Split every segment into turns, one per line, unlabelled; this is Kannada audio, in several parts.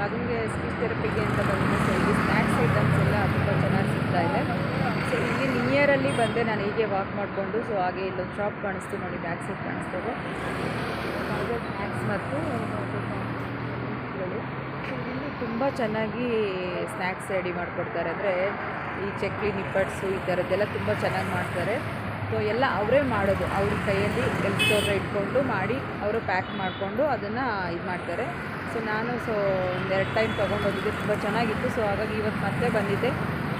ಮಗನಿಗೆ ಸ್ಪೀಚ್ ಥೆರಪಿಗೆ ಅಂತ ಬಂದಿದೆ. ಸೊ ಇಲ್ಲಿ ಸ್ನ್ಯಾಕ್ಸ್ ಐಟಮ್ಸ್ ಎಲ್ಲ ತುಂಬ ಚೆನ್ನಾಗಿ ಸಿಗ್ತಾ ಇದೆ. ಸೊ ಇಲ್ಲಿ ನಿಯರಲ್ಲಿ ಬಂದೆ, ನಾನು ಹೀಗೆ ವಾಕ್ ಮಾಡಿಕೊಂಡು ಸೊ ಹಾಗೆ ಇಲ್ಲೊಂದು ಶಾಪ್ ಕಾಣಿಸ್ತು ನೋಡಿ ಬ್ಯಾಕ್ ಸೈಡ್ ಕಾಣಿಸ್ತದೆ. ಸ್ನ್ಯಾಕ್ಸ್ ಮತ್ತು. ಇಲ್ಲಿ ತುಂಬ ಚೆನ್ನಾಗಿ ಸ್ನ್ಯಾಕ್ಸ್ ರೆಡಿ ಮಾಡಿಕೊಡ್ತಾರೆ. ಅಂದರೆ ಈ ಚಕ್ಲಿ ನಿಪ್ಪಟ್ಸು ಈ ಥರದ್ದೆಲ್ಲ ತುಂಬ ಚೆನ್ನಾಗಿ ಮಾಡ್ತಾರೆ. ಸೊ ಎಲ್ಲ ಅವರೇ ಮಾಡೋದು. ಅವ್ರ ಕೈಯಲ್ಲಿ ಕೆಲಸದವ್ರ ಇಟ್ಕೊಂಡು ಮಾಡಿ, ಅವರು ಪ್ಯಾಕ್ ಮಾಡಿಕೊಂಡು ಅದನ್ನು ಇದು ಮಾಡ್ತಾರೆ ಸೊ ನಾನು ಸೊ ಒಂದೆರಡು ಟೈಮ್ ತೊಗೊಂಡೋಗಿದ್ದೆ ತುಂಬ ಚೆನ್ನಾಗಿತ್ತು. ಸೊ ಹಾಗಾಗಿ ಇವತ್ತು ಮತ್ತೆ ಬಂದಿದ್ದೆ.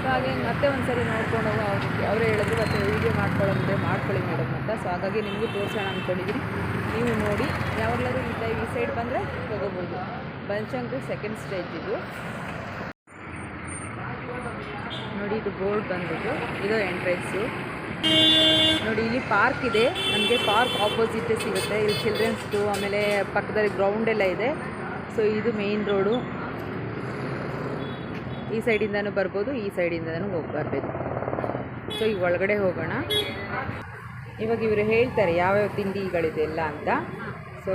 ಸೊ ಹಾಗೆ ಮತ್ತೆ ಒಂದು ಸರಿ ನೋಡ್ಕೊಂಡು ಅವ್ರಿಗೆ, ಅವರೇ ಹೇಳಿದ್ರು ಮತ್ತೆ ವೀಡಿಯೋ ಮಾಡ್ಕೊಳ್ಳೋದಿದೆ ಮಾಡ್ಕೊಳ್ಳಿ ಮೇಡಮ್ ಅಂತ. ಸೊ ಹಾಗಾಗಿ ನಿಮಗೆ ತೋರಿಸೋಣ ಅಂದ್ಕೊಂಡಿದ್ದೀನಿ ನೀವು ನೋಡಿ, ಯಾವಾಗಲಾದ್ರೂ ಈ ಈ ಸೈಡ್ ಬಂದರೆ ತೊಗೋಬೋದು ಬನಶಂಕರಿ ಸೆಕೆಂಡ್ ಸ್ಟೇಜ್ ಇದು. ನೋಡಿ, ಇದು ಬೋರ್ಡ್ ಬಂದ್ಬಿಟ್ಟು ಇದು ಎಂಟ್ರೆನ್ಸು ನೋಡಿ, ಇಲ್ಲಿ ಪಾರ್ಕ್ ಇದೆ. ನಮಗೆ ಪಾರ್ಕ್ ಆಪೋಸಿಟೇ ಸಿಗುತ್ತೆ. ಇಲ್ಲಿ ಚಿಲ್ಡ್ರನ್ಸ್ದು ಆಮೇಲೆ ಪಕ್ಕದಲ್ಲಿ ಗ್ರೌಂಡ್ ಎಲ್ಲ ಇದೆ. ಸೊ ಇದು ಮೇಯ್ನ್ ರೋಡು ಈ ಸೈಡಿಂದನೂ ಬರ್ಬೋದು ಈ ಸೈಡಿಂದನೂ ಹೋಗಿ ಬರಬೇಕು. ಸೊ ಈಗ ಒಳಗಡೆ ಹೋಗೋಣ. ಇವಾಗ ಇವರು ಹೇಳ್ತಾರೆ ಯಾವ್ಯಾವ ತಿಂಡಿಗಳಿದೆ ಎಲ್ಲ ಅಂತ. ಸೊ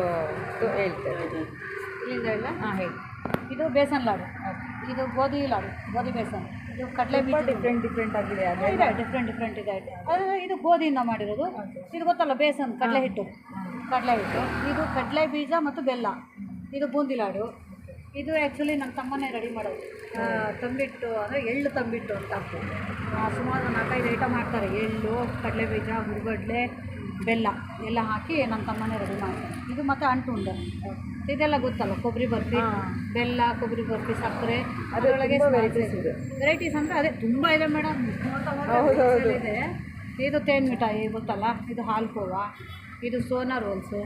ಸೊ ಹೇಳ್ತಾರೆ.
ಇಲ್ಲಿಂದ ಇಲ್ಲ?
ಹಾಂ ಹೇಳಿ.
ಇದು ಬೇಸನ್ ಲಾಡು. ಇದು ಗೋಧಿ ಲಾಡು ಗೋಧಿ ಬೇಸನ್. ಇದು ಕಡಲೆ
ಬೀಜ ಡಿಫ್ರೆಂಟ್ ಡಿಫ್ರೆಂಟ್ ಆಗಿದೆ
ಇದೆ ಡಿಫ್ರೆಂಟ್ ಡಿಫ್ರೆಂಟ್ ಇದೆ. ಅದು ಇದು ಗೋಧಿಯಿಂದ ಮಾಡಿರೋದು. ಇದು ಗೊತ್ತಲ್ಲ ಬೇಸನ್ ಕಡಲೆ ಹಿಟ್ಟು. ಕಡಲೆ ಹಿಟ್ಟು. ಇದು ಕಡಲೆ ಬೀಜ ಮತ್ತು ಬೆಲ್ಲ. ಇದು ಬೂಂದಿ ಲಾಡು. ಇದು ಆ್ಯಕ್ಚುಲಿ ನನ್ನ ತಮ್ಮನೇ ರೆಡಿ ಮಾಡೋದು. ತಂಬಿಟ್ಟು ಅಂದರೆ ಎಳ್ಳು ತಂಬಿಟ್ಟು ಅಂತ ಆ, ಸುಮಾರು ನಾಲ್ಕೈದು ಐಟಮ್ ಹಾಕ್ತಾರೆ. ಎಳ್ಳು ಕಡಲೆ ಬೀಜ ಹುರುಗಡ್ಲೆ ಬೆಲ್ಲ ಎಲ್ಲ ಹಾಕಿ ನನ್ನ ತಮ್ಮನೇ ರೆಡಿ ಮಾಡ್ತಾರೆ. ಇದು ಮತ್ತು ಅಂಟು ಉಂಡೆ. ಇದೆಲ್ಲ ಗೊತ್ತಲ್ಲ ಕೊಬ್ಬರಿ ಬರ್ಫಿ ಬೆಲ್ಲ ಕೊಬ್ಬರಿ ಬರ್ಫಿ ಸಕ್ಕರೆ. ಅದರೊಳಗೆ
ವೆರೈಟೀಸ್ ಇದೆ.
ವೆರೈಟೀಸ್ ಅಂದರೆ ಅದೇ ತುಂಬ ಇದೆ ಮೇಡಮ್. ಇದೆ. ಇದು ತೇನ್ ಮಿಠಾಯಿ ಗೊತ್ತಲ್ಲ? ಇದು ಹಾಲ್ಕೋವಾ ಇದು ಸೋನಾ ರೋಲ್ಸು.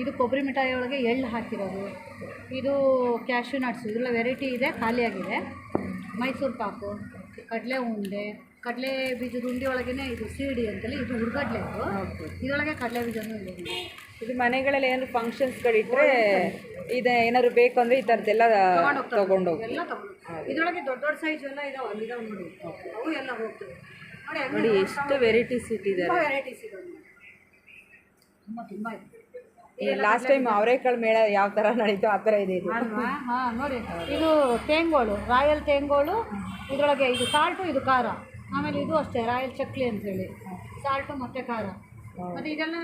ಇದು ಕೊಬ್ಬರಿ ಮಿಠಾಯಿ ಒಳಗೆ ಎಳ್ಳು ಹಾಕಿರೋದು. ಇದು ಕ್ಯಾಶ್ಯೂ ನಟ್ಸ್ ಇದೆಲ್ಲ ವೆರೈಟಿ ಇದೆ ಖಾಲಿಯಾಗಿದೆ. ಮೈಸೂರು ಪಾಕು ಕಡಲೆ ಉಂಡೆ ಕಡಲೆ ಬೀಜದ ಉಂಡೆ ಒಳಗೇ ಇದು ಸೀಡಿ ಅಂತೇಳಿ ಇದು ಹುರ್ಗಡ್ಲೆ ಇದು. ಇದರೊಳಗೆ ಕಡಲೆ ಬೀಜನೂ ಇದೆ.
ಇದು ಮನೆಗಳಲ್ಲಿ ಏನಾದ್ರು ಫಂಕ್ಷನ್ಸ್ಗಳಿಟ್ಟರೆ ಇದು ಏನಾದ್ರು ಬೇಕು ಅಂದರೆ ಈ ಥರದ್ದೆಲ್ಲ ತೊಗೊಂಡು ಹೋಗಿ
ಎಲ್ಲ ತಗೊಂಡು ಇದರೊಳಗೆ ದೊಡ್ಡ ದೊಡ್ಡ ಸೈಜ್ ಎಲ್ಲ ಇದಾವೆ ಅಲ್ಲಿದಾವೆ ನೋಡಿ. ಅವು ಎಲ್ಲ ಹೋಗ್ತವೆ. ನೋಡಿ
ಎಷ್ಟು ವೆರೈಟೀಸ್ ಇಟ್ಟಿದ್ದಾರೆ
ತುಂಬ ವೆರೈಟೀಸ್ ಇದೆ ತುಂಬ ತುಂಬ ಇದೆ.
ಲಾಸ್ಟ್ ಟೈಮ್ ಅವರೇಕಾಳು ಮೇಳ ಯಾವ ಥರ ನಡೀತೋ ಆ ಥರ ಇದೆ ಇದು.
ಹಾಂ ನೋಡಿ. ಇದು ತೇಂಗೋಳು ರಾಯಲ್ ತೇಂಗೋಳು ಇದರೊಳಗೆ ಇದು ಸಾಲ್ಟು ಇದು ಖಾರ. ಆಮೇಲೆ ಇದು ಅಷ್ಟೇ ರಾಯಲ್ ಚಕ್ಲಿ ಅಂತೇಳಿ ಸಾಲ್ಟು ಮತ್ತು ಖಾರ. ಮತ್ತು ಇದೆಲ್ಲ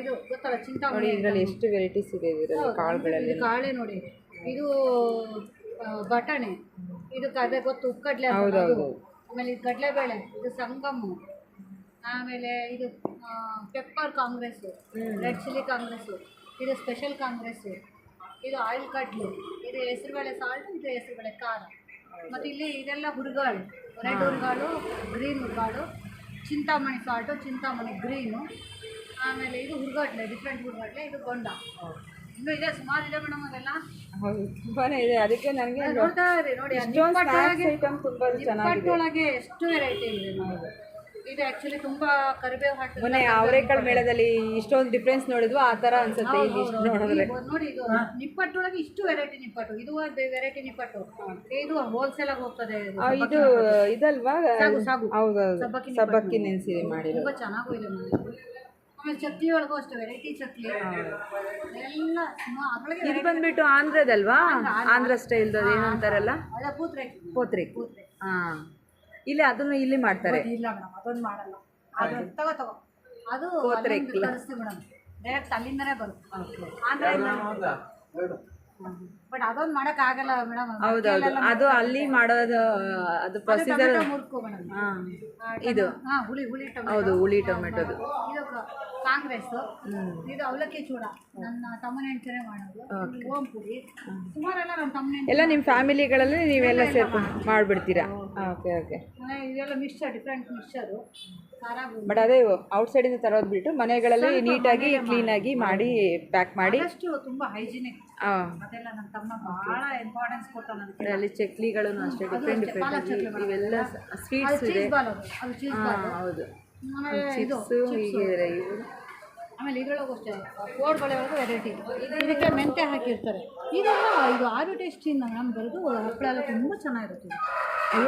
ಇದು ಗೊತ್ತಲ್ಲ ಚಿಂತಾಮಣಿ
ಇದರಲ್ಲಿ ಎಷ್ಟು ವೆರೈಟೀಸ್ ಇದೆ ಇದರಲ್ಲಿ ಕಾಳುಗಳಲ್ಲಿ?
ಕಾಳೆ ನೋಡಿ. ಇದು ಬಟಾಣೆ. ಇದು ಅದೇ ಗೊತ್ತು ಅಂತ ಅದು. ಆಮೇಲೆ ಇದು ಕಡಲೆಬೇಳೆ ಇದು ಸಂಗಮು. ಆಮೇಲೆ ಇದು pepper congress red chilli congress. ಇದು ಸ್ಪೆಷಲ್ ಕಾಂಗ್ರೆಸ್ ಇದು. ಆಯಿಲ್ ಕಡ್ಲು. ಇದು ಹೆಸರುಬೇಳೆ ಸಾಲ್ಟ್ ಇದು ಹೆಸರುಬೇಳೆ ಖಾರ. ಮತ್ತು ಇಲ್ಲಿ ಇದೆಲ್ಲ ಹುರುಗಾಳು. ರೆಡ್ ಹುರುಗಾಳು ಗ್ರೀನ್ ಹುರುಗಾಳು ಚಿಂತಾಮಣಿ ಸಾಲ್ಟು ಚಿಂತಾಮಣಿ ಗ್ರೀನು ಆಮೇಲೆ ಇದು ಹುರುಗಾಟ್ಲೆ ಡಿಫ್ರೆಂಟ್ ಹುರುಗಾಟ್ಲೆ ಇದು ಗೊಂಡ. ಇನ್ನು ಇದೆ ಸುಮಾರು ಇದೆ ಮೇಡಮ್ ಅದೆಲ್ಲ?
ತುಂಬಾನೇ ಇದೆ. ಅದಕ್ಕೆ ನನಗೆ
ನೋಡ್ತಾ ಇರಿ ನೋಡಿ ನಿಪ್ಪಟ್ಟೊಳಗೆ
ಐಟಮ್ ತುಂಬ ಚೆನ್ನಾಗಿ
ನಿಪ್ಪಟ್ಟೊಳಗೆ ಎಷ್ಟು ವೆರೈಟಿ ಇದೆ ನೋಡಿ. ಇದು ಆ್ಯಕ್ಚುಲಿ ತುಂಬಾ ಕರಿಬೇವು ಹಾಕಿ
ಮೊನ್ನೆ ಅವರೇಕಾಳು ಮೇಳದಲ್ಲಿ ಇಷ್ಟೊಂದು ಡಿಫ್ರೆನ್ಸ್ ನೋಡಿದ್ವು ಆ ಥರ ಅನ್ಸುತ್ತೆ ಇಲ್ಲಿ ಇಷ್ಟು ನೋಡಿದ್ರೆ.
ನೋಡಿ ಇದು ನಿಪ್ಪಟ್ಟೊಳಗೆ ಇಷ್ಟು ವೆರೈಟಿ ನಿಪ್ಪಟ್ಟು ಇದು ವೆರೈಟಿ ನಿಪ್ಪಟ್ಟು. ಇದು ಹೋಲ್ಸೇಲ್ ಆಗಿ ಹೋಗ್ತದೆ ಇದು.
ಇದು ಇದಲ್ವಾ? ಹೌದು
ಸಬ್ಬಕ್ಕಿ
ಸಬ್ಬಕ್ಕಿ ನೆನೆಸಿದೆ ಮಾಡಿರೋದು.
ತುಂಬಾ ಚೆನ್ನಾಗೂ ಇದೆ ನೋಡಿ. ಆಮೇಲೆ ಚಕ್ಲಿ ಒಳಗೂ ಅಷ್ಟೇ ವೆರೈಟಿ ಚಕ್ಲಿ. ಎಲ್ಲ
ಇದು ಬಂದ್ಬಿಟ್ಟು ಆಂಧ್ರದಲ್ವಾ? ಆಂಧ್ರ ಸ್ಟೈಲ್ದು ಏನಂತಾರಲ್ಲ?
ಪೋತ್ರಿ ಪೂತ್ರೆ
ಪೋತ್ರಿ. ಹಾಂ. ಇಲ್ಲಿ ಅದನ್ನು ಇಲ್ಲಿ ಮಾಡ್ತಾರೆ.
ಇಲ್ಲ ಮೇಡಮ್ ಅದೊಂದು ಮಾಡಲ್ಲ. ಅದು ತಗೋ ತಗೋ. ಅದು ಅಲ್ಲಿಂದ ತರಿಸ್ತೀವಿ ಮೇಡಮ್. ಡೈರೆಕ್ಟ್ ಅಲ್ಲಿಂದನೇ ಬರುತ್ತೆ. ಆಂಧ್ರ ಬಟ್ ಅದೊಂದು ಮಾಡಕ್ ಆಗಲ್ಲ ಮೇಡಮ್.
ಹೌದೌದು ಅದು ಅಲ್ಲಿ ಮಾಡೋದು ಅದು ಪ್ರೊಸೀಜರ್
ಮುರ್ಕು ಮೇಡಮ್.
ಇದು.
ಹಾ ಹುಳಿ ಹುಳಿ ಟೊಮೆಟೊ.
ಹೌದು ಹುಳಿ ಟೊಮೆಟೊದು.
ಕಾಂಗ್ರೆಸ್. ಇದು ಅವಲಕ್ಕಿ ಚೂಡ. ನನ್ನ ತಮ್ಮನ ಹೆಂಡತಿನೇ ಮಾಡೋದು. ಓಂ ಪುಡಿ ಸುಮಾರೆಲ್ಲ ನನ್ನ ತಮ್ಮನ
ಎಲ್ಲ ನಿಮ್ಮ ಫ್ಯಾಮಿಲಿಗಳಲ್ಲಿ ನೀವೆಲ್ಲ ಸೇರ್ಕೊಂಡು ಮಾಡಿಬಿಡ್ತೀರಾ? Okay okay.
ಇದೆಲ್ಲ ಮಿಕ್ಸ್ಚರ್ ಡಿಫ್ರೆಂಟ್ ಮಿಕ್ಸ್ಚರು.
ಬಟ್ ಅದೇ ಔಟ್ಸೈಡಿಂದ ತರೋದು ಬಿಟ್ಟು ಮನೆಗಳಲ್ಲಿ ನೀಟಾಗಿ ಕ್ಲೀನಾಗಿ ಮಾಡಿ. ಪ್ಯಾಕ್ ಮಾಡಿ
ಅಷ್ಟು ತುಂಬಾ ಹೈಜಿನಿಕ್ ಅದೆಲ್ಲ ನನ್ನ ತಮ್ಮ ಬಹಳ ಇಂಪಾರ್ಟೆನ್ಸ್ ಕೊಡ್ತಾನೆ
ಅಲ್ಲಿ ಚಕ್ಲಿಗಳನ್ನು ಅಷ್ಟೇ ಡಿಫ್ರೆಂಟ್ ಡಿಫ್ರೆಂಟ್ ಇವೆಲ್ಲ ಸ್ವೀಟ್ಸ್ ಇದೆ. ಹೌದು. ಚಿಪ್ಸು ಹೀಗೆ ಇವು.
ಆಮೇಲೆ ಇದ್ರೊಳಗೂ ಅಷ್ಟೇ ಕೋಡ್ ಒಳಗೆ ವೆರೈಟಿ ಇದಕ್ಕೆ ಮೆಂತೆ ಹಾಕಿರ್ತಾರೆ. ಇದೆಲ್ಲ ಇದು ಆರು ಟೇಸ್ಟಿಂದ ನಾನು ಬರೆದು ಹಪ್ಪಳ ಎಲ್ಲ ತುಂಬ ಚೆನ್ನಾಗಿರುತ್ತೆ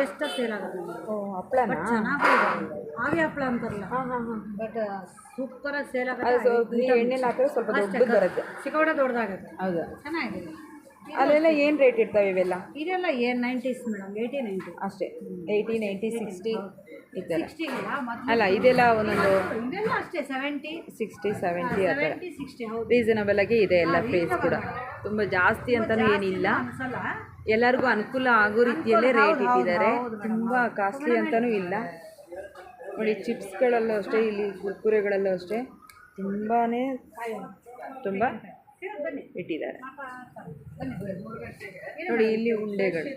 ಎಷ್ಟು ಸೇಲ್ ಆಗುತ್ತೆ
ಓ ಹಪ್ಪಳ
ಚೆನ್ನಾಗೂ ಆವಿ ಹಪ್ಪಳ ಅಂತಾರಲ್ಲ.
ಹಾಂ ಹಾಂ ಹಾಂ.
ಬಟ್ ಸೂಪರಾಗಿ ಸೇಲ್ ಆಗುತ್ತೆ.
ಎಣ್ಣೆಲಿ ಹಾಕಿದ್ರೆ ಸ್ವಲ್ಪ ಬರುತ್ತೆ
ಸಿಕ್ಕಾಪಟ್ಟೆ ದೊಡ್ಡದಾಗುತ್ತೆ.
ಹೌದು.
ಚೆನ್ನಾಗಿದೆ.
ಅಲ್ಲೆಲ್ಲ ಏನು ರೇಟ್ ಇರ್ತವೆ ಇವೆಲ್ಲ?
ಇದೆಲ್ಲ ಏನ್ ನೈಂಟೀಸ್ ಮೇಡಮ್ ಏಯ್ಟಿ ನೈಂಟಿ
ಅಷ್ಟೇ. ಏಯ್ಟಿ ನೈಂಟಿ ಸಿಕ್ಸ್ಟಿ
ಇದೆಲ್ಲ
ಅಲ್ಲ ಇದೆಲ್ಲ ಒಂದೊಂದು
ಇದೆಲ್ಲ ಅಷ್ಟೇ ಸೆವೆಂಟಿ
ಸಿಕ್ಸ್ಟಿ ಸೆವೆಂಟಿ ಆ ಥರ
ಸೆವೆಂಟಿ ಸಿಕ್ಸ್ಟಿ ಹೌದು.
ರೀಸನಬಲ್ ಆಗಿ ಇದೆ ಎಲ್ಲ ಪ್ರೈಸ್ ಕೂಡ. ತುಂಬ ಜಾಸ್ತಿ ಅಂತಲೂ ಏನಿಲ್ಲ.
ಅನ್ಸಲ್ಲ.
ಎಲ್ಲರಿಗೂ ಅನುಕೂಲ ಆಗೋ ರೀತಿಯಲ್ಲೇ ರೇಟ್ ಇಟ್ಟಿದ್ದಾರೆ. ತುಂಬ ಕಾಸ್ಟ್ಲಿ ಅಂತಲೂ ಇಲ್ಲ. ನೋಡಿ ಚಿಪ್ಸ್ಗಳಲ್ಲೂ ಅಷ್ಟೇ ಇಲ್ಲಿ ಕುರ್ಕುರೆಗಳಲ್ಲೂ ಅಷ್ಟೇ. ತುಂಬಾ ತುಂಬ ಇಟ್ಟಿದ್ದಾರೆ. ನೋಡಿ ಇಲ್ಲಿ ಉಂಡೆಗಳು.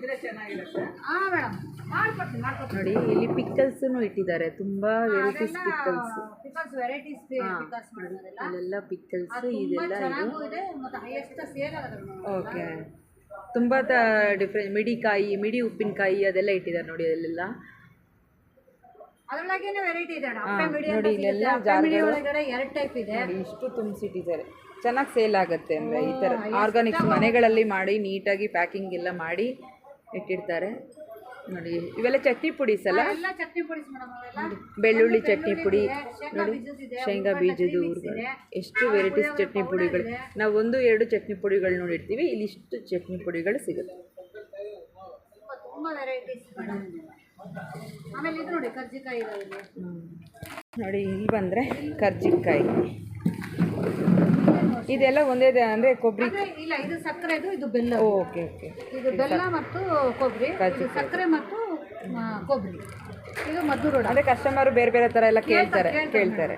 ನೋಡಿ ಇಲ್ಲಿ ಪಿಕ್ಕಲ್ಸ್ ಇಟ್ಟಿದ್ದಾರೆ. ತುಂಬಾ ವೆರೈಟೀಸ್ ಪಿಕ್ಕಲ್ಸ್ ಅಲ್ಲೆಲ್ಲ ಪಿಕ್ಕಲ್ಸ್ ಇದೆಲ್ಲ ಓಕೆ. ತುಂಬ ಡಿಫ್ರೆಂಟ್ ಮಿಡಿಕಾಯಿ ಮಿಡಿ ಉಪ್ಪಿನಕಾಯಿ ಅದೆಲ್ಲ ಇಟ್ಟಿದ್ದಾರೆ ನೋಡಿ ಅಲ್ಲೆಲ್ಲ.
ಅದರೊಳಗೆ ವೆರೈಟಿ ಇದೆ
ಹಾ,
ಮಿಡಿ
ನೋಡಿ ಇಲ್ಲೆಲ್ಲ
ಇದೆ.
ಇಷ್ಟು ತುಂಬಿಸಿಟ್ಟಿದ್ದಾರೆ. ಚೆನ್ನಾಗಿ ಸೇಲ್ ಆಗುತ್ತೆ ಅಂದರೆ ಈ ಥರ ಆರ್ಗಾನಿಕ್ಸ್ ಮನೆಗಳಲ್ಲಿ ಮಾಡಿ ನೀಟಾಗಿ ಪ್ಯಾಕಿಂಗ್ ಎಲ್ಲ ಮಾಡಿ ಇಟ್ಟಿರ್ತಾರೆ. ನೋಡಿ ಇವೆಲ್ಲ ಚಟ್ನಿ ಪುಡೀಸ್ ಅಲ್ಲ? ಬೆಳ್ಳುಳ್ಳಿ ಚಟ್ನಿ ಪುಡಿ ನೋಡಿ ಶೇಂಗಾ ಬೀಜದ ಎಷ್ಟು ವೆರೈಟೀಸ್ ಚಟ್ನಿ ಪುಡಿಗಳು? ನಾವು ಒಂದು ಎರಡು ಚಟ್ನಿ ಪುಡಿಗಳು ನೋಡಿರ್ತೀವಿ. ಇಲ್ಲಿ ಇಷ್ಟು ಚಟ್ನಿ ಪುಡಿಗಳು ಸಿಗುತ್ತೆ.
ನೋಡಿ ಇಲ್ಲಿ
ಬಂದರೆ ಕರ್ಜಿಕಾಯಿ. ಇದೆಲ್ಲ ಒಂದೇ ಅಂದರೆ ಕೊಬ್ಬರಿ
ಇಲ್ಲ ಇದು ಸಕ್ಕರೆ ಇದು ಬೆಲ್ಲ.
Okay okay.
ಇದು ಬೆಲ್ಲ ಮತ್ತು ಕೊಬ್ಬರಿ ಇದು ಸಕ್ಕರೆ ಮತ್ತು ಕೊಬ್ಬರಿ ಇದು ಮದ್ದೂರೋಡ.
ಅಂದರೆ ಕಸ್ಟಮರ್ ಬೇರೆ ಬೇರೆ ಥರ ಎಲ್ಲ ಕೇಳ್ತಾರೆ ಕೇಳ್ತಾರೆ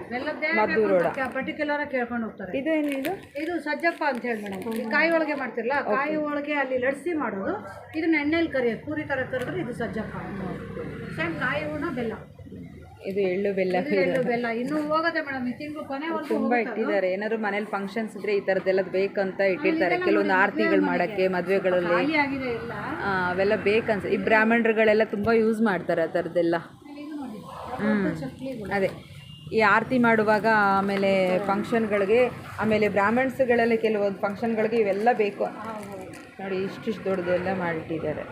ಮದ್ದು
ರೋಡ
ಪರ್ಟಿಕ್ಯುಲರ್ ಆಗಿ ಕೇಳ್ಕೊಂಡು ಹೋಗ್ತಾರೆ.
ಇದು ಏನಿದು
ಇದು? ಸಜ್ಜಪ್ಪ ಅಂತ ಹೇಳಿ ಮೇಡಮ್. ಈ ಕಾಯಿ ಒಳಗೆ ಮಾಡ್ತಿರಲ್ಲ ಕಾಯಿ ಒಳಗೆ ಅಲ್ಲಿ ಲಡ್ಸಿ ಮಾಡೋದು. ಇದನ್ನ ಎಣ್ಣೆಲಿ ಕರಿಯೋದು. ಪೂರಿ ಥರ ಕರೆದ್ರೆ ಇದು ಸಜ್ಜಪ್ಪ ಸೇಮ್ ಕಾಯಿ ಹೂಣ ಬೆಲ್ಲ.
ಇದು ಎಳ್ಳು ಬೆಲ್ಲ
ಇನ್ನು ಎಳ್ಳು ಬೆಲ್ಲ. ಇನ್ನೂ ಹೋಗುತ್ತೆ ಮೇಡಮ್ ಈ ತಿಂಗಳು ಕೊನೆವರೆಗೂ
ತುಂಬ ಇಟ್ಟಿದ್ದಾರೆ. ಏನಾದ್ರು ಮನೇಲಿ ಫಂಕ್ಷನ್ಸ್ ಇದ್ರೆ ಈ ಥರದ್ದೆಲ್ಲ ಬೇಕಂತ ಇಟ್ಟಿರ್ತಾರೆ. ಕೆಲವೊಂದು ಆರತಿಗಳು ಮಾಡೋಕ್ಕೆ ಮದುವೆಗಳಲ್ಲಿ. ಅವೆಲ್ಲ ಬೇಕನ್ಸ ಈ ಬ್ರಾಹ್ಮಣರುಗಳೆಲ್ಲ ತುಂಬ ಯೂಸ್ ಮಾಡ್ತಾರೆ ಆ ಥರದ್ದೆಲ್ಲ ಹ್ಞೂ ಅದೇ. ಈ ಆರತಿ ಮಾಡುವಾಗ ಆಮೇಲೆ ಫಂಕ್ಷನ್ಗಳಿಗೆ ಆಮೇಲೆ ಬ್ರಾಹ್ಮಣ್ಸ್ಗಳಲ್ಲಿ ಕೆಲವೊಂದು ಫಂಕ್ಷನ್ಗಳಿಗೆ ಇವೆಲ್ಲ ಬೇಕು. ನೋಡಿ ಇಷ್ಟಿಷ್ಟು ದೊಡ್ಡದೆಲ್ಲ ಮಾಡಿಟ್ಟಿದ್ದಾರೆ.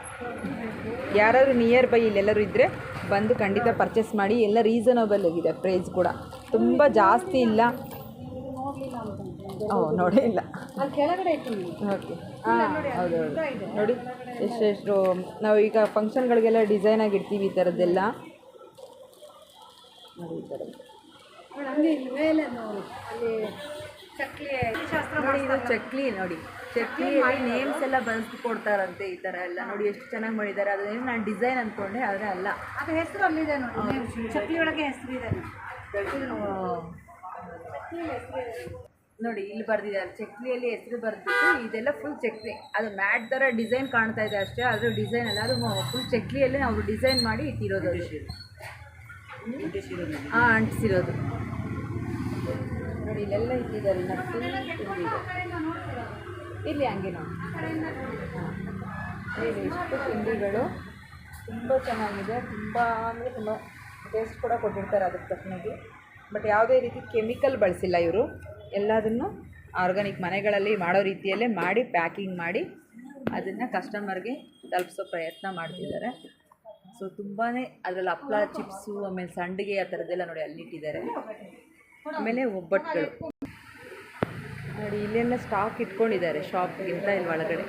ಯಾರಾದರೂ ನಿಯರ್ ಬೈ ಇಲ್ಲೆಲ್ಲರೂ ಇದ್ದರೆ ಬಂದು ಖಂಡಿತ ಪರ್ಚೇಸ್ ಮಾಡಿ ಎಲ್ಲ ರೀಸನಬಲ್ ಆಗಿದೆ ಪ್ರೈಸ್ ಕೂಡ. ತುಂಬ ಜಾಸ್ತಿ ಇಲ್ಲ. ಓ ನೋಡೇ ಇಲ್ಲ. ಓಕೆ ಹಾಂ ಹೌದು ಹೌದು. ನೋಡಿ ಎಷ್ಟೆಷ್ಟು ನಾವು ಈಗ ಫಂಕ್ಷನ್ಗಳಿಗೆಲ್ಲ ಡಿಸೈನ್ ಆಗಿಡ್ತೀವಿ ಈ ಥರದ್ದೆಲ್ಲ ನೋಡಿ ಈ
ಚಕ್ಲಿ
ನೋಡಿ. ಚಕ್ಲಿ ನೇಮ್ಸ್ ಎಲ್ಲ ಬರೆದು ಕೊಡ್ತಾರಂತೆ ಈ ಥರ ಎಲ್ಲ ನೋಡಿ ಎಷ್ಟು ಚೆನ್ನಾಗಿ ಮಾಡಿದ್ದಾರೆ. ಅದೇನು ನಾನು ಡಿಸೈನ್ ಅಂದ್ಕೊಂಡೆ ಆದರೆ ಅಲ್ಲ.
ಅದು ಹೆಸರು ಅಲ್ಲಿದೆ ನೋಡಿ ಚಕ್ಲಿ ಒಳಗೆ ಹೆಸರು ಇದೆ.
ನೋಡಿ ಇಲ್ಲಿ ಬರ್ದಿದ್ದಾರೆ ಚಕ್ಲಿಯಲ್ಲಿ ಹೆಸರು ಬರ್ದಿತ್ತು ಇದೆಲ್ಲ ಫುಲ್ ಚಕ್ಲಿ ಅದು ಮ್ಯಾಟ್ ಥರ ಡಿಸೈನ್ ಕಾಣ್ತಾ ಇದೆ ಅಷ್ಟೇ ಅದು ಡಿಸೈನ್ ಅಲ್ಲ ಅದು ಫುಲ್ ಚಕ್ಲಿಯಲ್ಲಿ ನಾವು ಡಿಸೈನ್ ಮಾಡಿ ಇಟ್ಟಿರೋದು ಹಾಂ ಅಂಟಿಸಿರೋದು. ನೋಡಿ ಇಲ್ಲೆಲ್ಲ ಇಟ್ಟಿದ್ದಾರೆ. ಇಲ್ಲಿ ಹಂಗೆ ನೋಡಿ. ಇಷ್ಟು ತಿಂಡಿಗಳು ತುಂಬ ಚೆನ್ನಾಗಿದೆ. ತುಂಬ ಅಂದರೆ ತುಂಬ ಟೇಸ್ಟ್ ಕೂಡ ಕೊಟ್ಟಿರ್ತಾರೆ ಅದಕ್ಕೆ ತಕ್ಕನಾಗಿ. ಬಟ್ ಯಾವುದೇ ರೀತಿ ಕೆಮಿಕಲ್ ಬಳಸಿಲ್ಲ ಇವರು. ಎಲ್ಲದನ್ನು ಆರ್ಗಾನಿಕ್ ಮನೆಗಳಲ್ಲಿ ಮಾಡೋ ರೀತಿಯಲ್ಲೇ ಮಾಡಿ ಪ್ಯಾಕಿಂಗ್ ಮಾಡಿ ಅದನ್ನು ಕಸ್ಟಮರ್ಗೆ ತಲುಪಿಸೋ ಪ್ರಯತ್ನ ಮಾಡ್ತಿದ್ದಾರೆ. ಸೊ ತುಂಬಾ ಅದರಲ್ಲಿ ಹಪ್ಪಳ ಚಿಪ್ಸು ಆಮೇಲೆ ಸಂಡಿಗೆ ಆ ಥರದ್ದೆಲ್ಲ ನೋಡಿ ಅಲ್ಲಿಟ್ಟಿದ್ದಾರೆ ಆಮೇಲೆ ಒಬ್ಬಟ್ಟುಗಳು ನೋಡಿ, ಇಲ್ಲೆಲ್ಲ ಸ್ಟಾಕ್ ಇಟ್ಕೊಂಡಿದ್ದಾರೆ ಶಾಪ್ಗಿಂತ ಇಲ್ಲಿ ಒಳಗಡೆ.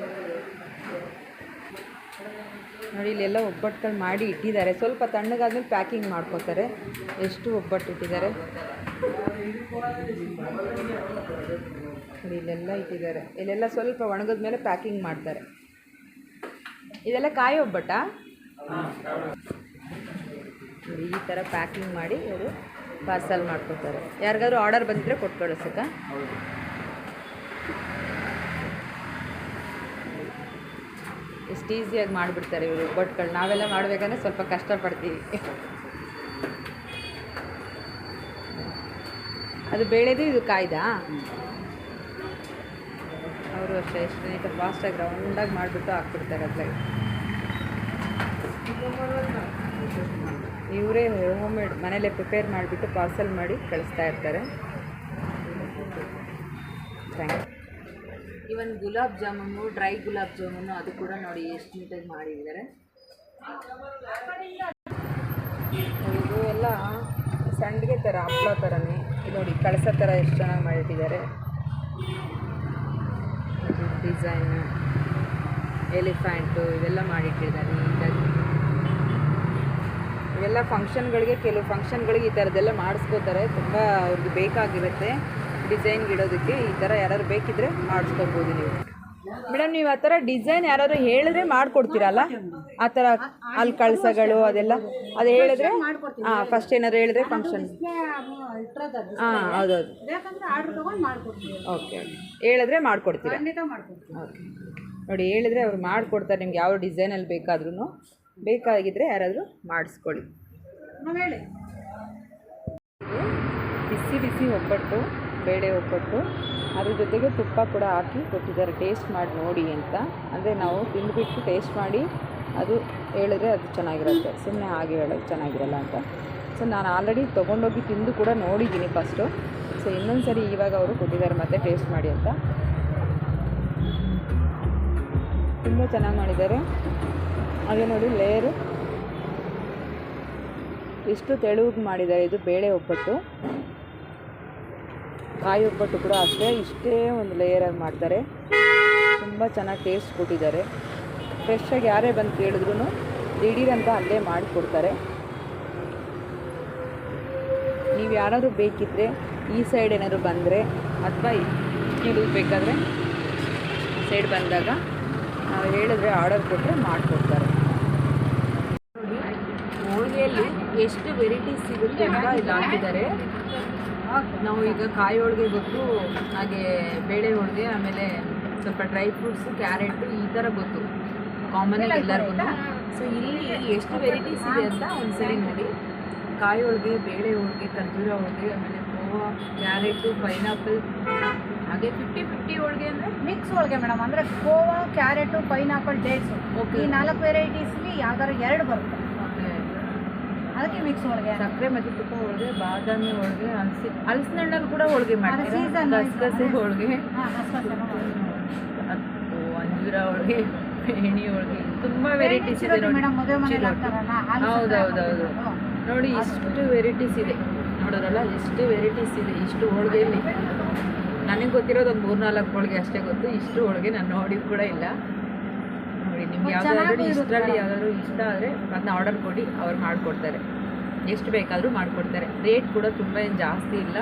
ನೋಡಿ, ಇಲ್ಲೆಲ್ಲ ಒಬ್ಬಟ್ಟುಗಳು ಮಾಡಿ ಇಟ್ಟಿದ್ದಾರೆ. ಸ್ವಲ್ಪ ತಣ್ಣಗಾದ್ಮೇಲೆ ಪ್ಯಾಕಿಂಗ್ ಮಾಡ್ಕೋತಾರೆ. ಎಷ್ಟು ಒಬ್ಬಟ್ಟು ಇಟ್ಟಿದ್ದಾರೆ. ನೋಡಿ, ಇಲ್ಲೆಲ್ಲ ಇಟ್ಟಿದ್ದಾರೆ. ಇಲ್ಲೆಲ್ಲ ಸ್ವಲ್ಪ ಒಣಗಿದ ಮೇಲೆ ಪ್ಯಾಕಿಂಗ್ ಮಾಡ್ತಾರೆ. ಇದೆಲ್ಲ ಕಾಯಿ ಒಬ್ಬಟ್ಟ? ಈ ಥರ ಪ್ಯಾಕಿಂಗ್ ಮಾಡಿ ಅವರು ಪಾರ್ಸಲ್ ಮಾಡ್ಕೊತಾರೆ. ಯಾರಿಗಾದ್ರು ಆರ್ಡರ್ ಬಂದಿದ್ರೆ ಕೊಟ್ಟು ಎಷ್ಟು ಈಸಿಯಾಗಿ ಮಾಡಿಬಿಡ್ತಾರೆ ಇವರು ಒಬ್ಬಟ್ಟುಗಳು ನಾವೆಲ್ಲ ಮಾಡಬೇಕಂದ್ರೆ ಸ್ವಲ್ಪ ಕಷ್ಟಪಡ್ತೀವಿ. ಅದು ಬೆಳೆದು ಇದು ಕಾಯ್ದಾ? ಅವರು ಅಷ್ಟೇ ಎಷ್ಟು ನೀಟಾಗಿ ಫಾಸ್ಟಾಗಿ ರೌಂಡಾಗಿ ಮಾಡಿಬಿಟ್ಟು ಹಾಕ್ಬಿಡ್ತಾರೆ ಅದ್ರಾಗ ಇವರೇ ಹೋಮ್ ಮೇಡ್ ಮನೇಲೆ ಪ್ರಿಪೇರ್ ಮಾಡಿಬಿಟ್ಟು ಪಾರ್ಸಲ್ ಮಾಡಿ ಕಳಿಸ್ತಾ ಇರ್ತಾರೆ. ಥ್ಯಾಂಕ್ ಇವನ್ ಗುಲಾಬ್ ಜಾಮೂನು ಡ್ರೈ ಗುಲಾಬ್ ಜಾಮೂನು ಅದು ಕೂಡ ನೋಡಿ ಎಷ್ಟು ನೀಟಾಗಿ ಮಾಡಿದ್ದಾರೆ. ಇದು ಎಲ್ಲ ಸಂಡಿಗೆ ಥರ ಹಪ್ಪಳ ಥರನೇ. ನೋಡಿ, ಕಳಸ ಥರ ಎಷ್ಟು ಚೆನ್ನಾಗಿ ಮಾಡಿಟ್ಟಿದ್ದಾರೆ. ಡಿಸೈನ್ ಎಲಿಫ್ಯಾಂಟು ಇವೆಲ್ಲ ಮಾಡಿಟ್ಟಿದ್ದಾರೆ ನೀಟಾಗಿ. ಇವೆಲ್ಲ ಫಂಕ್ಷನ್ಗಳಿಗೆ ಕೆಲವು ಫಂಕ್ಷನ್ಗಳಿಗೆ ಈ ಥರದ್ದೆಲ್ಲ ಮಾಡಿಸ್ಕೋತಾರೆ. ತುಂಬ ಅವ್ರಿಗೆ ಬೇಕಾಗಿರುತ್ತೆ. ಡಿಸೈನ್ಗೆ ಇಡೋದಕ್ಕೆ ಈ ಥರ ಯಾರಾದ್ರು ಬೇಕಿದ್ರೆ ಮಾಡಿಸ್ಕೋಬೋದು ನೀವು. ಮೇಡಮ್ ನೀವು ಆ ಥರ ಡಿಸೈನ್ ಯಾರಾದ್ರು ಹೇಳಿದ್ರೆ ಮಾಡಿಕೊಡ್ತೀರಲ್ಲ ಆ ಥರ ಅಲ್ಲಿ ಕಳಸಗಳು ಅದೆಲ್ಲ ಅದು ಹೇಳಿದ್ರೆ ಹಾಂ ಫಸ್ಟ್ ಏನಾದ್ರು ಹೇಳಿದ್ರೆ ಫಂಕ್ಷನ್ ಹಾಂ ಹೌದೌದು. ಓಕೆ ಹೇಳಿದ್ರೆ ಮಾಡಿಕೊಡ್ತೀರಾ? ಓಕೆ ನೋಡಿ ಹೇಳಿದ್ರೆ ಅವ್ರು ಮಾಡಿಕೊಡ್ತಾರೆ. ನಿಮ್ಗೆ ಯಾವ ಡಿಸೈನಲ್ಲಿ ಬೇಕಾದ್ರೂ ಬೇಕಾಗಿದ್ದರೆ ಯಾರಾದರೂ ಮಾಡಿಸ್ಕೊಳ್ಳಿ. ಬಿಸಿ ಬಿಸಿ ಒಬ್ಬಟ್ಟು. ಬೇಳೆ ಒಪ್ಪಟ್ಟು ಅದ್ರ ಜೊತೆಗೆ ತುಪ್ಪ ಕೂಡ ಹಾಕಿ ಕೊಟ್ಟಿದ್ದಾರೆ. ಟೇಸ್ಟ್ ಮಾಡಿ ನೋಡಿ ಅಂತ. ಅಂದರೆ ನಾವು ತಿಂದುಬಿಟ್ಟು ಟೇಸ್ಟ್ ಮಾಡಿ ಅದು ಹೇಳಿದ್ರೆ ಅದು ಚೆನ್ನಾಗಿರುತ್ತೆ. ಸುಮ್ಮನೆ ಹಾಗೆ ಹೇಳೋದು ಚೆನ್ನಾಗಿರಲ್ಲ ಅಂತ. ಸೊ ನಾನು ಆಲ್ರೆಡಿ ತೊಗೊಂಡೋಗಿ ತಿಂದು ಕೂಡ ನೋಡಿದ್ದೀನಿ ಫಸ್ಟು ಸೊ ಇನ್ನೊಂದು ಸರಿ ಇವಾಗ ಅವರು ಕೊಟ್ಟಿದ್ದಾರೆ ಮತ್ತೆ ಟೇಸ್ಟ್ ಮಾಡಿ ಅಂತ. ತುಂಬ ಚೆನ್ನಾಗಿ ಮಾಡಿದ್ದಾರೆ. ಹಾಗೆ ನೋಡಿ ಲೇಯರು ಎಷ್ಟು ತೆಳುವಾಗಿ ಮಾಡಿದ್ದಾರೆ ಇದು ಬೇಳೆ ಒಬ್ಬಟ್ಟು. ಕಾಯಿ ಒಬ್ಬಟ್ಟು ಕೂಡ ಅಷ್ಟೇ, ಇಷ್ಟೇ ಒಂದು ಲೇಯರಾಗಿ ಮಾಡ್ತಾರೆ. ತುಂಬ ಚೆನ್ನಾಗಿ ಟೇಸ್ಟ್ ಕೊಟ್ಟಿದ್ದಾರೆ. ಫ್ರೆಶ್ಶಾಗಿ ಯಾರೇ ಬಂದು ಕೇಳಿದ್ರು ದಿಢೀರಂತ ಅಲ್ಲೇ ಮಾಡಿಕೊಡ್ತಾರೆ ನೀವು ಯಾರಾದರೂ ಬೇಕಿದ್ದರೆ ಈ ಸೈಡ್ ಏನಾದರೂ ಬಂದರೆ ಅಥವಾ ಇಳಿದು ಬೇಕಾದರೆ ಸೈಡ್ ಬಂದಾಗ ನಾವು ಹೇಳಿದ್ರೆ ಆರ್ಡರ್ ಕೊಟ್ಟರೆ ಮಾಡಿಕೊಡ್ತಾರೆ. ಹೋಳಿಗೆಯಲ್ಲಿ ಎಷ್ಟು ವೆರೈಟೀಸ್ ಸಿಗುತ್ತೆ ಅಂತ ಇಲ್ಲಿ ಹಾಕಿದ್ದಾರೆ. ನಾವು ಈಗ ಕಾಯಿ ಹೋಳಿಗೆ ಗೊತ್ತು ಹಾಗೆ ಬೇಳೆ ಹೋಳಿಗೆ ಆಮೇಲೆ ಸ್ವಲ್ಪ ಡ್ರೈ ಫ್ರೂಟ್ಸು ಕ್ಯಾರೆಟು ಈ ಥರ ಗೊತ್ತು. ಕಾಮನ್ ಎಲ್ಲರಿಗೂ ಸೊ ಇಲ್ಲಿ ಎಷ್ಟು ವೆರೈಟೀಸ್ ಇದೆ ಅಂತ ಒಂದ್ಸರಿ ನೋಡಿ. ಕಾಯಿ ಹೋಳಿಗೆ ಬೇಳೆ ಹೋಳಿಗೆ ಖರ್ಜೂರ ಹೋಳಿಗೆ ಆಮೇಲೆ ಕೋವಾ ಕ್ಯಾರೆಟು ಪೈನಾಪಲ್ ಹಾಗೆ ಫಿಫ್ಟಿ ಫಿಫ್ಟಿ ಹೋಳಿಗೆ ಅಂದರೆ?
ಮಿಕ್ಸ್ ಹೋಳಿಗೆ ಮೇಡಮ್ ಅಂದರೆ ಕೋವಾ ಕ್ಯಾರೆಟು ಪೈನಾಪಲ್ ಡೇಟ್ಸು. ಈ ನಾಲ್ಕು ವೆರೈಟೀಸ್ಲಿ ಯಾವ್ದಾರು ಎರಡು ಬರುತ್ತೆ. ಅದಕ್ಕೆ ಮಿಕ್ಸ್ ಹೋಳಿಗೆ
ಸಕ್ಕರೆ ಮತ್ತು ತುಪ್ಪ ಹೋಳಿಗೆ ಬಾದಾಮಿ ಹೋಳಿಗೆ ಹಲಸಿ ಹಲಸಿನ ಹಣ್ಣಲ್ಲಿ ಕೂಡ ಹೋಳಿಗೆ
ಮಾಡ್ತೀವಿ
ಗಸಗಸೆ ಹೋಳಿಗೆ. ಅದು ಅಂಜೂರ ಹೋಳಿಗೆ ಎಣ್ಣೆ ಹೋಳಿಗೆ ತುಂಬಾ ವೆರೈಟೀಸ್ ಇದೆ ನೋಡಿ. ಹೌದೌದೌದು ನೋಡಿ ಇಷ್ಟು ವೆರೈಟೀಸ್ ಇದೆ. ನೋಡೋರಲ್ಲ ಎಷ್ಟು ವೆರೈಟೀಸ್ ಇದೆ ಇಷ್ಟು ಹೋಳಿಗೆ ನನಗೆ ಗೊತ್ತಿರೋದು ಒಂದು ಮೂರ್ನಾಲ್ಕು ಹೋಳಿಗೆ ಅಷ್ಟೇ ಗೊತ್ತು. ಇಷ್ಟು ಹೋಳಿಗೆ ನಾನು ನೋಡಿ ಕೂಡ ಇಲ್ಲ. ನೋಡಿ ನಿಮ್ಗೆ ಯಾವುದಾದ್ರೂ ಇಷ್ಟರಲ್ಲಿ ಯಾವ್ದಾದ್ರು ಇಷ್ಟ ಆದರೆ ಅದನ್ನ ಆರ್ಡರ್ ಕೊಡಿ ಅವ್ರು ಮಾಡಿಕೊಡ್ತಾರೆ. ಎಷ್ಟು ಬೇಕಾದರೂ ಮಾಡಿಕೊಡ್ತಾರೆ. ರೇಟ್ ಕೂಡ ತುಂಬ ಏನು ಜಾಸ್ತಿ ಇಲ್ಲ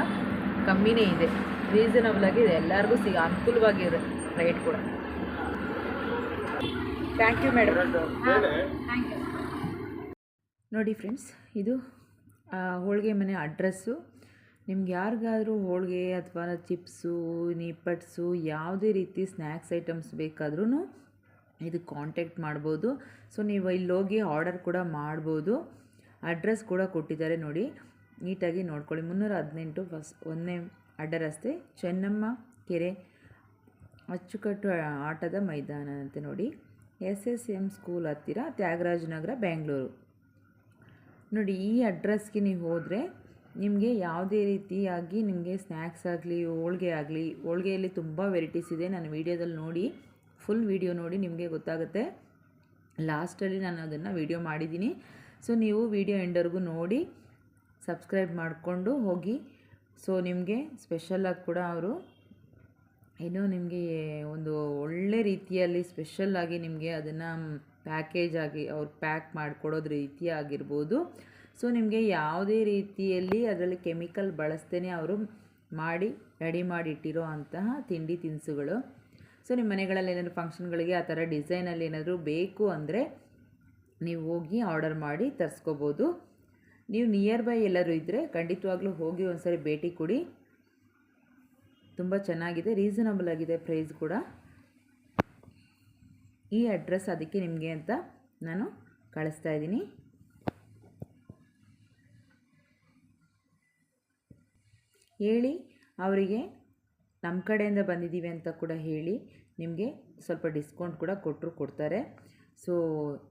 ಕಮ್ಮಿನೇ ಇದೆ. ರೀಸನಬಲ್ ಆಗಿದೆ ಎಲ್ಲರಿಗೂ ಸಿಗ ಅನುಕೂಲವಾಗಿದೆ ರೇಟ್ ಕೂಡ. Thank you madam
thank you
ನೋಡಿ ಫ್ರೆಂಡ್ಸ್ ಇದು ಹೋಳಿಗೆ ಮನೆ ಅಡ್ರೆಸ್ಸು ನಿಮ್ಗೆ ಯಾರಿಗಾದರೂ ಹೋಳಿಗೆ ಅಥವಾ ಚಿಪ್ಸು ನಿಪ್ಪಟ್ಸು ಯಾವುದೇ ರೀತಿ ಸ್ನ್ಯಾಕ್ಸ್ ಐಟಮ್ಸ್ ಬೇಕಾದ್ರೂ ಇದು ಕಾಂಟ್ಯಾಕ್ಟ್ ಮಾಡ್ಬೋದು. ಸೊ ನೀವು ಇಲ್ಲಿ ಹೋಗಿ ಆರ್ಡರ್ ಕೂಡ ಮಾಡ್ಬೋದು. ಅಡ್ರೆಸ್ ಕೂಡ ಕೊಟ್ಟಿದ್ದಾರೆ ನೋಡಿ. ನೀಟಾಗಿ ನೋಡ್ಕೊಳ್ಳಿ. ಮುನ್ನೂರ ಹದಿನೆಂಟು ಫಸ್ಟ್ ಒಂದನೇ ಅಡ್ಡ ರಸ್ತೆ, ಚೆನ್ನಮ್ಮ ಕೆರೆ, ಅಚ್ಚುಕಟ್ಟು ಆಟದ ಮೈದಾನ ಅಂತ ನೋಡಿ. ಎಸ್ ಎಸ್ ಎಂ ಸ್ಕೂಲ್ ಹತ್ತಿರ ತ್ಯಾಗರಾಜ ನಗರ, ಬೆಂಗಳೂರು. ನೋಡಿ, ಈ ಅಡ್ರೆಸ್ಗೆ ನೀವು ಹೋದರೆ ನಿಮಗೆ ಯಾವುದೇ ರೀತಿಯಾಗಿ ನಿಮಗೆ ಸ್ನ್ಯಾಕ್ಸ್ ಆಗಲಿ, ಹೋಳ್ಗೆ ಆಗಲಿ, ಹೋಳ್ಗೆಯಲ್ಲಿ ತುಂಬ ವೆರೈಟೀಸ್ ಇದೆ. ನಾನು ವೀಡಿಯೋದಲ್ಲಿ ನೋಡಿ. ಫುಲ್ ವೀಡಿಯೋ ನೋಡಿ ನಿಮಗೆ ಗೊತ್ತಾಗುತ್ತೆ. ಲಾಸ್ಟಲ್ಲಿ ನಾನು ಅದನ್ನು ವೀಡಿಯೋ ಮಾಡಿದ್ದೀನಿ. ಸೊ ನೀವು ವೀಡಿಯೋ ಎಂಡರ್ಗೂ ನೋಡಿ ಸಬ್ಸ್ಕ್ರೈಬ್ ಮಾಡಿಕೊಂಡು ಹೋಗಿ. ಸೊ ನಿಮಗೆ ಸ್ಪೆಷಲಾಗಿ ಕೂಡ ಅವರು ಏನೋ ನಿಮಗೆ ಒಂದು ಒಳ್ಳೆ ರೀತಿಯಲ್ಲಿ ಸ್ಪೆಷಲ್ಲಾಗಿ ನಿಮಗೆ ಅದನ್ನು ಪ್ಯಾಕೇಜ್ ಆಗಿ ಅವ್ರು ಪ್ಯಾಕ್ ಮಾಡಿಕೊಡೋದು ರೀತಿ ಆಗಿರ್ಬೋದು. ಸೊ ನಿಮಗೆ ಯಾವುದೇ ರೀತಿಯಲ್ಲಿ ಅದರಲ್ಲಿ ಕೆಮಿಕಲ್ ಬಳಸ್ತೇನೆ ಅವರು ಮಾಡಿ ರೆಡಿ ಮಾಡಿಟ್ಟಿರೋ ಅಂತಹ ತಿಂಡಿ ತಿನಿಸುಗಳು. ಸೊ ನಿಮ್ಮ ಮನೆಗಳಲ್ಲಿ ಏನಾದರೂ ಫಂಕ್ಷನ್ಗಳಿಗೆ ಆ ಥರ ಡಿಸೈನಲ್ಲಿ ಏನಾದರೂ ಬೇಕು ಅಂದರೆ ನೀವು ಹೋಗಿ ಆರ್ಡರ್ ಮಾಡಿ ತರಿಸ್ಕೋಬೋದು. ನೀವು ನಿಯರ್ ಬೈ ಎಲ್ಲರೂ ಇದ್ದರೆ ಖಂಡಿತವಾಗ್ಲೂ ಹೋಗಿ ಒಂದ್ಸರಿ ಭೇಟಿ ಕೊಡಿ. ತುಂಬ ಚೆನ್ನಾಗಿದೆ ರೀಸನಬಲ್ ಆಗಿದೆ ಪ್ರೈಸ್ ಕೂಡ. ಈ ಅಡ್ರೆಸ್ ಅದಕ್ಕೆ ನಿಮಗೆ ಅಂತ ನಾನು ಕಳಿಸ್ತಾ ಇದ್ದೀನಿ. ಹೇಳಿ, ಅವರಿಗೆ ನಮ್ಮ ಕಡೆಯಿಂದ ಬಂದಿದ್ದೀವಿ ಅಂತ ಕೂಡ ಹೇಳಿ ನಿಮಗೆ ಸ್ವಲ್ಪ ಡಿಸ್ಕೌಂಟ್ ಕೂಡ ಕೊಟ್ಟರು ಕೊಡ್ತಾರೆ. ಸೊ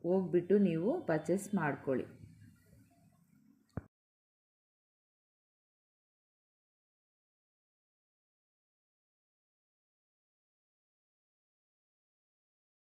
ಹೋಗ್ಬಿಟ್ಟು ನೀವು ಪರ್ಚೇಸ್ ಮಾಡ್ಕೊಳ್ಳಿ.